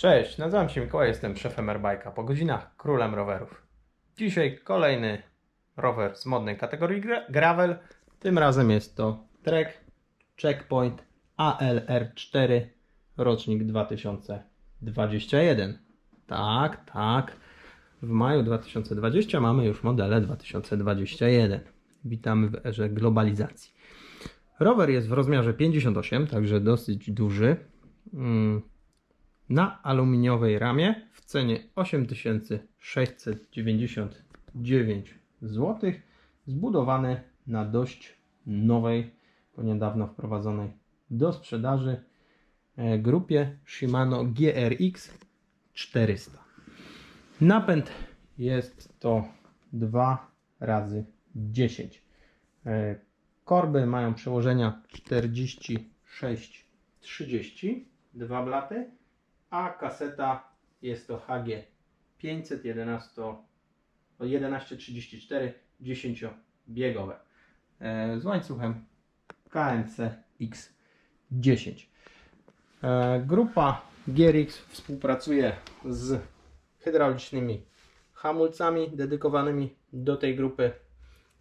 Cześć, nazywam się Mikołaj, jestem szefem Airbike'a, po godzinach królem rowerów. Dzisiaj kolejny rower z modnej kategorii gra- gravel. Tym razem jest to Trek Checkpoint ALR4 rocznik 2021. Tak, tak. W maju 2020 mamy już modele 2021. Witamy w erze globalizacji. Rower jest w rozmiarze 58, także dosyć duży. Mm, na aluminiowej ramie w cenie 8699 zł. Zbudowane na dość nowej, bo niedawno wprowadzonej do sprzedaży e, grupie Shimano GRX 400. Napęd jest to 2 razy 10. E, Korby mają przełożenia 46-30, dwa blaty, a kaseta jest to HG 511 1134 10 biegowe z łańcuchem KMC X10. E, Grupa GRX współpracuje z hydraulicznymi hamulcami dedykowanymi do tej grupy.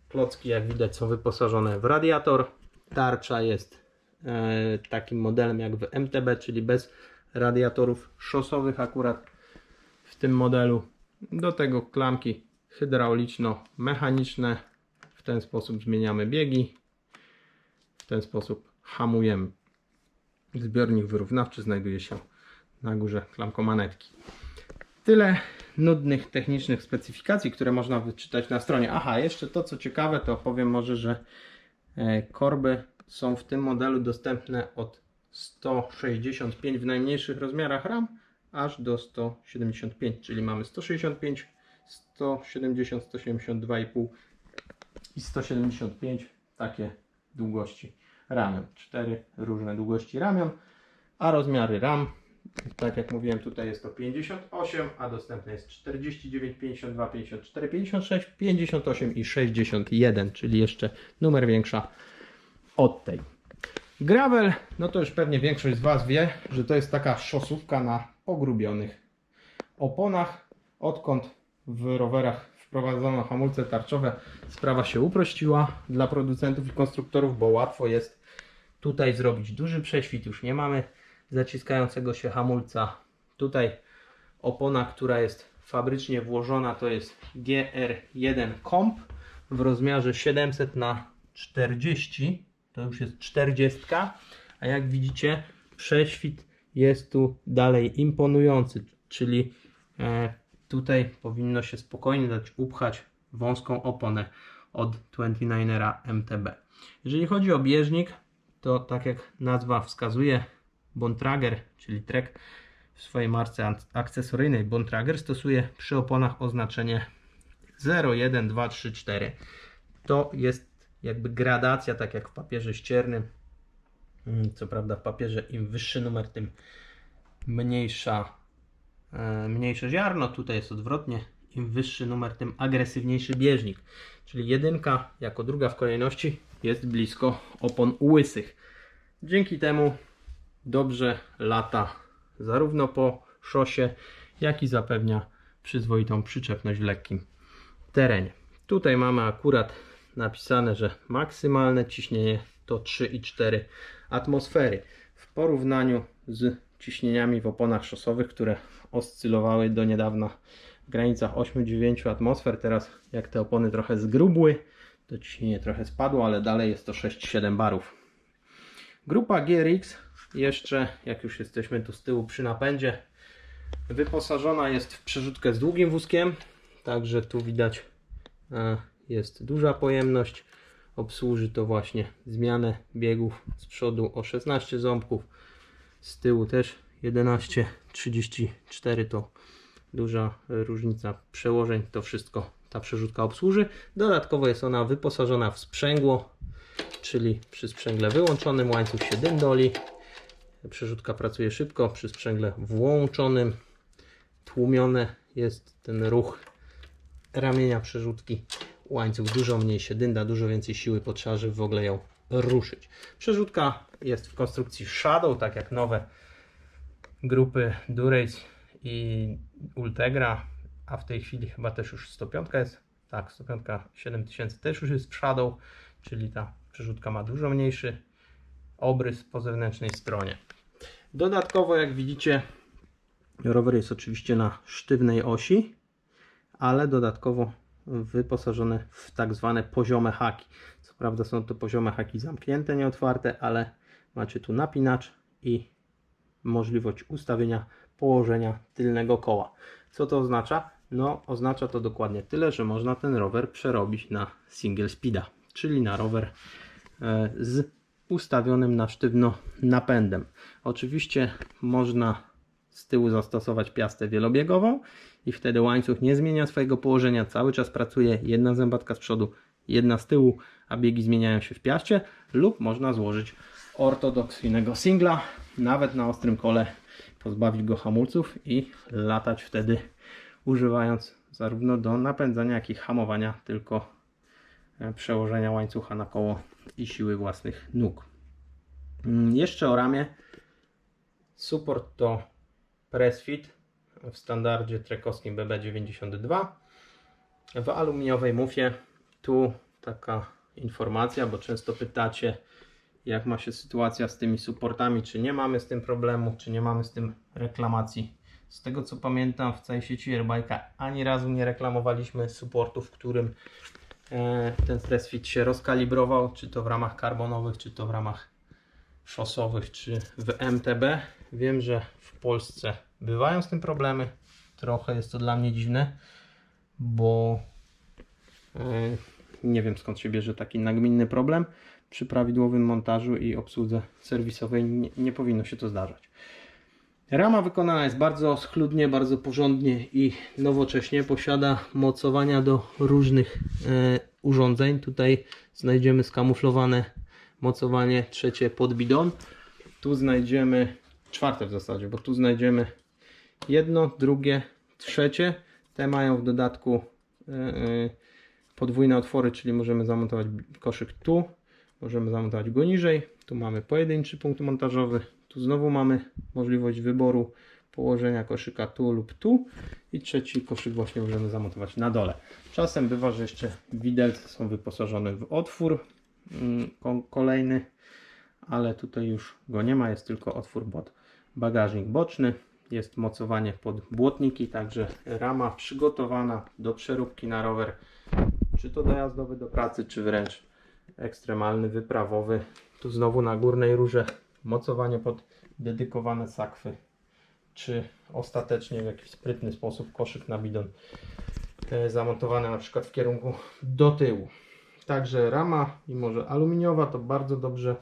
Klocki, jak widać, są wyposażone w radiator. Tarcza jest e, takim modelem jak w MTB, czyli bez radiatorów szosowych akurat w tym modelu. Do tego klamki hydrauliczno-mechaniczne. W ten sposób zmieniamy biegi. W ten sposób hamujemy. Zbiornik wyrównawczy znajduje się na górze klamkomanetki. Tyle nudnych technicznych specyfikacji, które można wyczytać na stronie. Aha, jeszcze to co ciekawe, to powiem może, że e, korby są w tym modelu dostępne od 165 w najmniejszych rozmiarach RAM aż do 175, czyli mamy 165, 170, 172,5 i 175 takie długości ramion. Cztery różne długości ramion, a rozmiary ram, tak jak mówiłem, tutaj jest to 58, a dostępne jest 49, 52, 54, 56, 58 i 61, czyli jeszcze numer większa od tej. Gravel, no to już pewnie większość z Was wie, że to jest taka szosówka na pogrubionych oponach. Odkąd w rowerach wprowadzono hamulce tarczowe, sprawa się uprościła dla producentów i konstruktorów, bo łatwo jest tutaj zrobić duży prześwit. Już nie mamy zaciskającego się hamulca. Tutaj opona, która jest fabrycznie włożona, to jest GR1 Comp w rozmiarze 700 na 40 to już jest 40, a jak widzicie prześwit jest tu dalej imponujący, czyli e, tutaj powinno się spokojnie dać upchać wąską oponę od 29era MTB. Jeżeli chodzi o bieżnik, to tak jak nazwa wskazuje, Bontrager, czyli Trek w swojej marce akcesoryjnej Bontrager stosuje przy oponach oznaczenie 0, 1, 2, 3, 4. To jest jakby gradacja, tak jak w papierze ściernym. Mm, Co prawda w papierze im wyższy numer, tym mniejsza, e, mniejsze ziarno. Tutaj jest odwrotnie. Im wyższy numer, tym agresywniejszy bieżnik. Czyli jedynka jako druga w kolejności jest blisko opon łysych. Dzięki temu dobrze lata zarówno po szosie, jak i zapewnia przyzwoitą przyczepność w lekkim terenie. Tutaj mamy akurat napisane, że maksymalne ciśnienie to 3,4 atmosfery. W porównaniu z ciśnieniami w oponach szosowych, które oscylowały do niedawna w granicach 8-9 atmosfer, teraz jak te opony trochę zgrubły, to ciśnienie trochę spadło, ale dalej jest to 6-7 barów. Grupa GRX jeszcze, jak już jesteśmy tu z tyłu przy napędzie, wyposażona jest w przerzutkę z długim wózkiem, także tu widać e, jest duża pojemność. Obsłuży to właśnie zmianę biegów z przodu o 16 ząbków, z tyłu też 11, 34 to duża różnica przełożeń. To wszystko ta przerzutka obsłuży. Dodatkowo jest ona wyposażona w sprzęgło, czyli przy sprzęgle wyłączonym łańcuch się dyndoli. Przerzutka pracuje szybko, przy sprzęgle włączonym tłumione jest ten ruch ramienia przerzutki łańcuch dużo mniej się dynda, dużo więcej siły potrzeba, żeby w ogóle ją ruszyć. Przerzutka jest w konstrukcji Shadow, tak jak nowe grupy Durace i Ultegra, a w tej chwili chyba też już 105 jest. Tak, 105 7000 też już jest z przodą, czyli ta przerzutka ma dużo mniejszy obrys po zewnętrznej stronie. Dodatkowo, jak widzicie, rower jest oczywiście na sztywnej osi, ale dodatkowo wyposażony w tak zwane poziome haki. Co prawda są to poziome haki zamknięte, nie otwarte, ale macie tu napinacz i możliwość ustawienia położenia tylnego koła. Co to oznacza? No, oznacza to dokładnie tyle, że można ten rower przerobić na single speeda, czyli na rower e, z ustawionym na sztywno napędem. Oczywiście można z tyłu zastosować piastę wielobiegową i wtedy łańcuch nie zmienia swojego położenia, cały czas pracuje jedna zębatka z przodu, jedna z tyłu, a biegi zmieniają się w piaście lub można złożyć ortodoksyjnego singla, nawet na ostrym kole pozbawić go hamulców i latać wtedy używając zarówno do napędzania, jak i hamowania tylko e, przełożenia łańcucha na koło i siły własnych nóg. Mm, Jeszcze o ramię. Support to Pressfit w standardzie trekowskim BB92 w aluminiowej mufie. Tu taka informacja, bo często pytacie, jak ma się sytuacja z tymi supportami, czy nie mamy z tym problemu, czy nie mamy z tym reklamacji. Z tego co pamiętam, w całej sieci Airbike'a ani razu nie reklamowaliśmy supportu, w którym e, ten pressfit się rozkalibrował, czy to w ramach karbonowych, czy to w ramach szosowych, czy w MTB. Wiem, że w Polsce bywają z tym problemy. Trochę jest to dla mnie dziwne, bo e, nie wiem skąd się bierze taki nagminny problem. Przy prawidłowym montażu i obsłudze serwisowej nie, nie powinno się to zdarzać. Rama wykonana jest bardzo schludnie, bardzo porządnie i nowocześnie. Posiada mocowania do różnych e, urządzeń. Tutaj znajdziemy skamuflowane mocowanie trzecie pod bidon. Tu znajdziemy czwarte w zasadzie, bo tu znajdziemy jedno, drugie, trzecie. Te mają w dodatku e, e, podwójne otwory, czyli możemy zamontować koszyk tu, możemy zamontować go niżej. Tu mamy pojedynczy punkt montażowy. Tu znowu mamy możliwość wyboru położenia koszyka tu lub tu. I trzeci koszyk właśnie możemy zamontować na dole. Czasem bywa, że jeszcze widelce są wyposażone w otwór kolejny, ale tutaj już go nie ma, jest tylko otwór pod bagażnik boczny. Jest mocowanie pod błotniki, także rama przygotowana do przeróbki na rower, czy to dojazdowy do pracy, czy wręcz ekstremalny, wyprawowy. Tu znowu na górnej rurze mocowanie pod dedykowane sakwy, czy ostatecznie w jakiś sprytny sposób koszyk na bidon e, zamontowany na przykład w kierunku do tyłu. Także rama, mimo że aluminiowa, to bardzo dobrze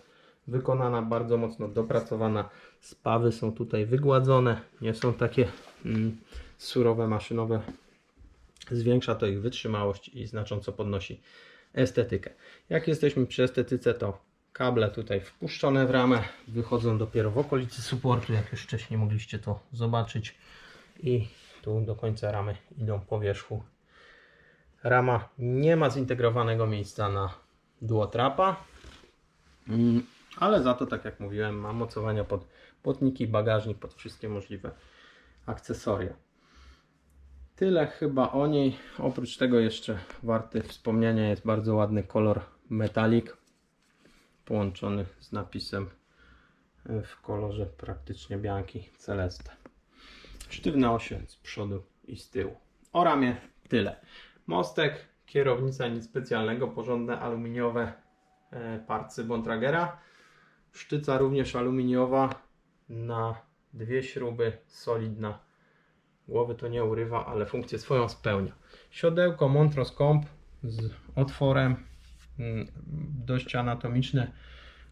wykonana, bardzo mocno dopracowana. Spawy są tutaj wygładzone, nie są takie mm, surowe, maszynowe. Zwiększa to ich wytrzymałość i znacząco podnosi estetykę. Jak jesteśmy przy estetyce, to kable tutaj wpuszczone w ramę wychodzą dopiero w okolicy supportu, jak już wcześniej mogliście to zobaczyć. I tu do końca ramy idą po wierzchu. Rama nie ma zintegrowanego miejsca na duotrapa, Mm, ale za to, tak jak mówiłem, ma mocowania pod błotniki, bagażnik, pod wszystkie możliwe akcesoria. Tyle chyba o niej. Oprócz tego jeszcze warty wspomnienia jest bardzo ładny kolor metalik połączony z napisem w kolorze praktycznie bianki Celeste. Sztywne osie z przodu i z tyłu. O ramię tyle. Mostek, kierownica nic specjalnego, porządne aluminiowe e, parcy Bontragera. Sztyca również aluminiowa na dwie śruby, solidna. Głowy to nie urywa, ale funkcję swoją spełnia. Siodełko Montrose Comp z otworem, mm, dość anatomiczne,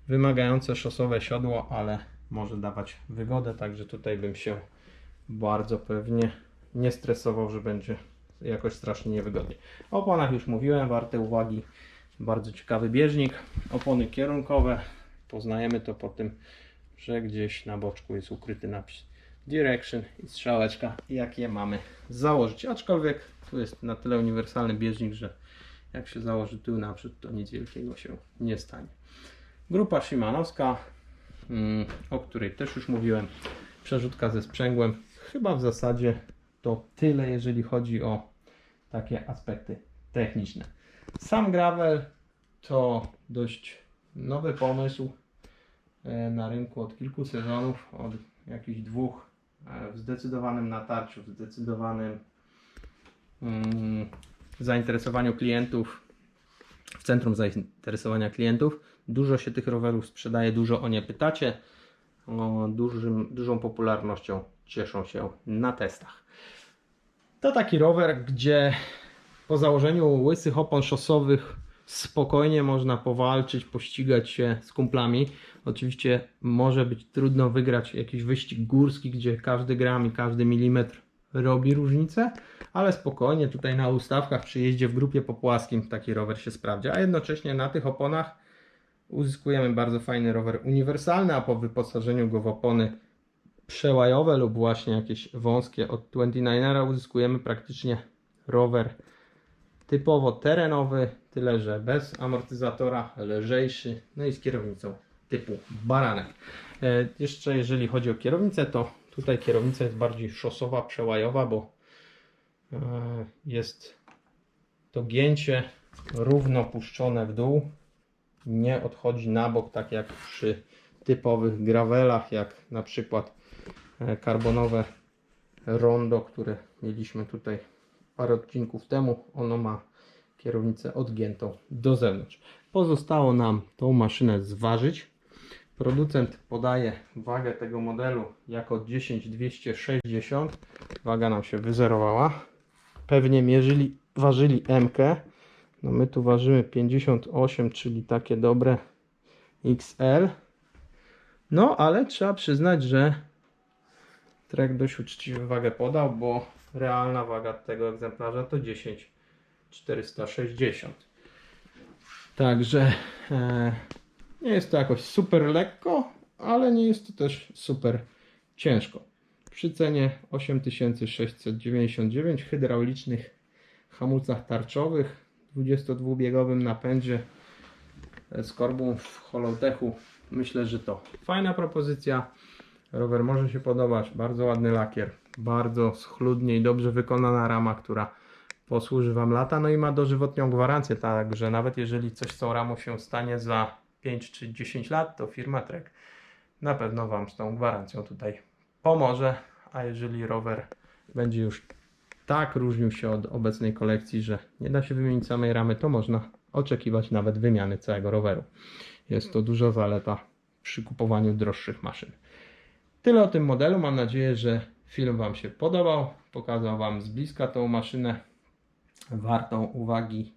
wymagające szosowe siodło, ale może dawać wygodę, także tutaj bym się bardzo pewnie nie stresował, że będzie jakoś strasznie niewygodnie. O oponach już mówiłem, warte uwagi, bardzo ciekawy bieżnik. Opony kierunkowe, poznajemy to po tym, że gdzieś na boczku jest ukryty napis Direction i strzałeczka, jak je mamy założyć. Aczkolwiek tu jest na tyle uniwersalny bieżnik, że jak się założy tył naprzód, to nic wielkiego się nie stanie. Grupa Szymanowska, mm, o której też już mówiłem, przerzutka ze sprzęgłem. Chyba w zasadzie to tyle, jeżeli chodzi o takie aspekty techniczne. Sam gravel to dość nowy pomysł e, na rynku od kilku sezonów, od jakichś dwóch e, w zdecydowanym natarciu, w zdecydowanym mm, zainteresowaniu klientów, w centrum zainteresowania klientów. Dużo się tych rowerów sprzedaje, dużo o nie pytacie. O dużym, dużą popularnością cieszą się na testach. To taki rower, gdzie po założeniu łysych opon szosowych spokojnie można powalczyć, pościgać się z kumplami. Oczywiście może być trudno wygrać jakiś wyścig górski, gdzie każdy gram i każdy milimetr robi różnicę, ale spokojnie tutaj na ustawkach przy jeździe w grupie po płaskim taki rower się sprawdzi, a jednocześnie na tych oponach uzyskujemy bardzo fajny rower uniwersalny, a po wyposażeniu go w opony przełajowe lub właśnie jakieś wąskie od 29era uzyskujemy praktycznie rower typowo terenowy, tyle że bez amortyzatora, lżejszy, no i z kierownicą typu baranek. E, jeszcze jeżeli chodzi o kierownicę, to tutaj kierownica jest bardziej szosowa, przełajowa, bo e, jest to gięcie równo puszczone w dół, nie odchodzi na bok, tak jak przy typowych gravelach, jak na przykład karbonowe rondo, które mieliśmy tutaj parę odcinków temu. Ono ma kierownicę odgiętą do zewnątrz. Pozostało nam tą maszynę zważyć. Producent podaje wagę tego modelu jako 10260. Waga nam się wyzerowała. Pewnie mierzyli, ważyli MK. No my tu ważymy 58, czyli takie dobre XL. No, ale trzeba przyznać, że Trek dość uczciwie wagę podał, bo realna waga tego egzemplarza to 10 460. Także e, nie jest to jakoś super lekko, ale nie jest to też super ciężko. Przy cenie 8699 hydraulicznych hamulcach tarczowych, 22-biegowym napędzie z korbą w Holotechu myślę, że to fajna propozycja. Rower może się podobać, bardzo ładny lakier, bardzo schludnie i dobrze wykonana rama, która posłuży Wam lata, no i ma dożywotnią gwarancję, także nawet jeżeli coś z tą ramą się stanie za 5 czy 10 lat, to firma Trek na pewno Wam z tą gwarancją tutaj pomoże, a jeżeli rower będzie już tak różnił się od obecnej kolekcji, że nie da się wymienić samej ramy, to można oczekiwać nawet wymiany całego roweru. Jest to duża zaleta przy kupowaniu droższych maszyn. Tyle o tym modelu. Mam nadzieję, że film Wam się podobał. Pokazał Wam z bliska tą maszynę wartą uwagi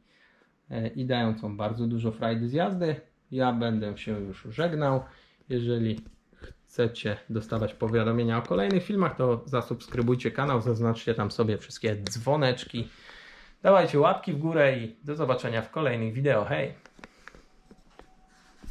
e, i dającą bardzo dużo frajdy z jazdy. Ja będę się już żegnał. Jeżeli chcecie dostawać powiadomienia o kolejnych filmach, to zasubskrybujcie kanał, zaznaczcie tam sobie wszystkie dzwoneczki. Dawajcie łapki w górę i do zobaczenia w kolejnych wideo. Hej!